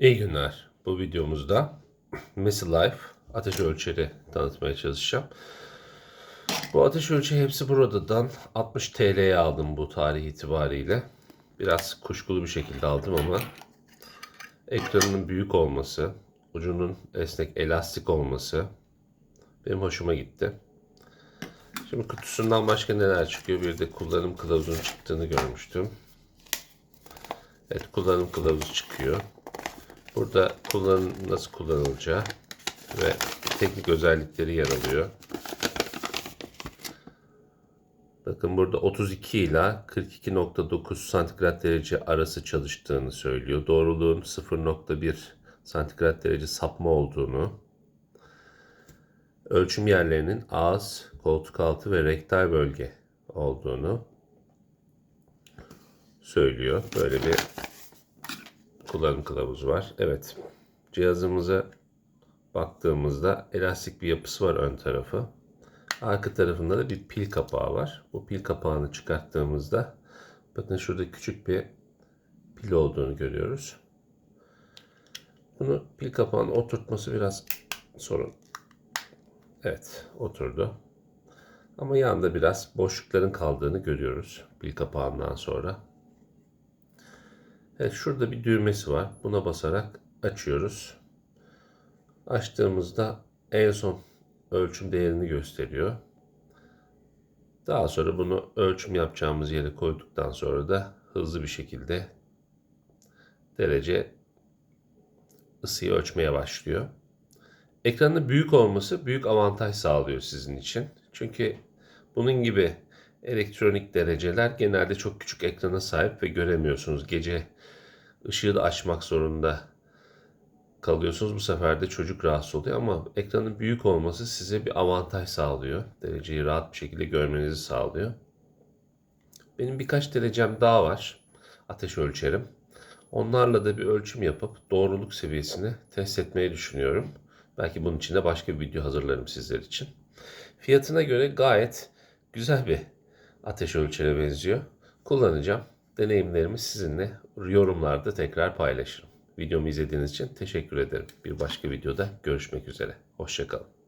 İyi günler. Bu videomuzda Messi Life ateş ölçeri tanıtmaya çalışacağım. Bu ateş ölçeri hepsi buradan 60 TL'ye aldım bu tarih itibariyle. Biraz kuşkulu bir şekilde aldım ama ekranının büyük olması, ucunun esnek elastik olması benim hoşuma gitti. Şimdi kutusundan başka neler çıkıyor? Bir de kullanım kılavuzunun çıktığını görmüştüm. Evet kullanım kılavuzu çıkıyor. Burada kullanım nasıl kullanılacağı ve teknik özellikleri yer alıyor. Bakın burada 32 ile 42.9 santigrat derece arası çalıştığını söylüyor. Doğruluğun 0.1 santigrat derece sapma olduğunu, ölçüm yerlerinin ağız, koltuk altı ve rektal bölge olduğunu söylüyor. Böyle bir kullanım kılavuzu var. Evet. Cihazımıza baktığımızda elastik bir yapısı var ön tarafı. Arka tarafında da bir pil kapağı var. Bu pil kapağını çıkarttığımızda bakın şurada küçük bir pil olduğunu görüyoruz. Bunu pil kapağına oturtması biraz sorun. Evet, oturdu. Ama yanında biraz boşlukların kaldığını görüyoruz pil kapağından sonra. Evet şurada bir düğmesi var. Buna basarak açıyoruz. Açtığımızda en son ölçüm değerini gösteriyor. Daha sonra bunu ölçüm yapacağımız yere koyduktan sonra da hızlı bir şekilde derece ısıyı ölçmeye başlıyor. Ekranın büyük olması büyük avantaj sağlıyor sizin için. Çünkü bunun gibi elektronik dereceler genelde çok küçük ekrana sahip ve göremiyorsunuz. Gece ışığı da açmak zorunda kalıyorsunuz. Bu sefer de çocuk rahatsız oluyor ama ekranın büyük olması size bir avantaj sağlıyor. Dereceyi rahat bir şekilde görmenizi sağlıyor. Benim birkaç derecem daha var. Ateş ölçerim. Onlarla da bir ölçüm yapıp doğruluk seviyesini test etmeyi düşünüyorum. Belki bunun için de başka bir video hazırlarım sizler için. Fiyatına göre gayet güzel bir ateş ölçere benziyor. Kullanacağım. Deneyimlerimi sizinle yorumlarda tekrar paylaşırım. Videomu izlediğiniz için teşekkür ederim. Bir başka videoda görüşmek üzere. Hoşçakalın.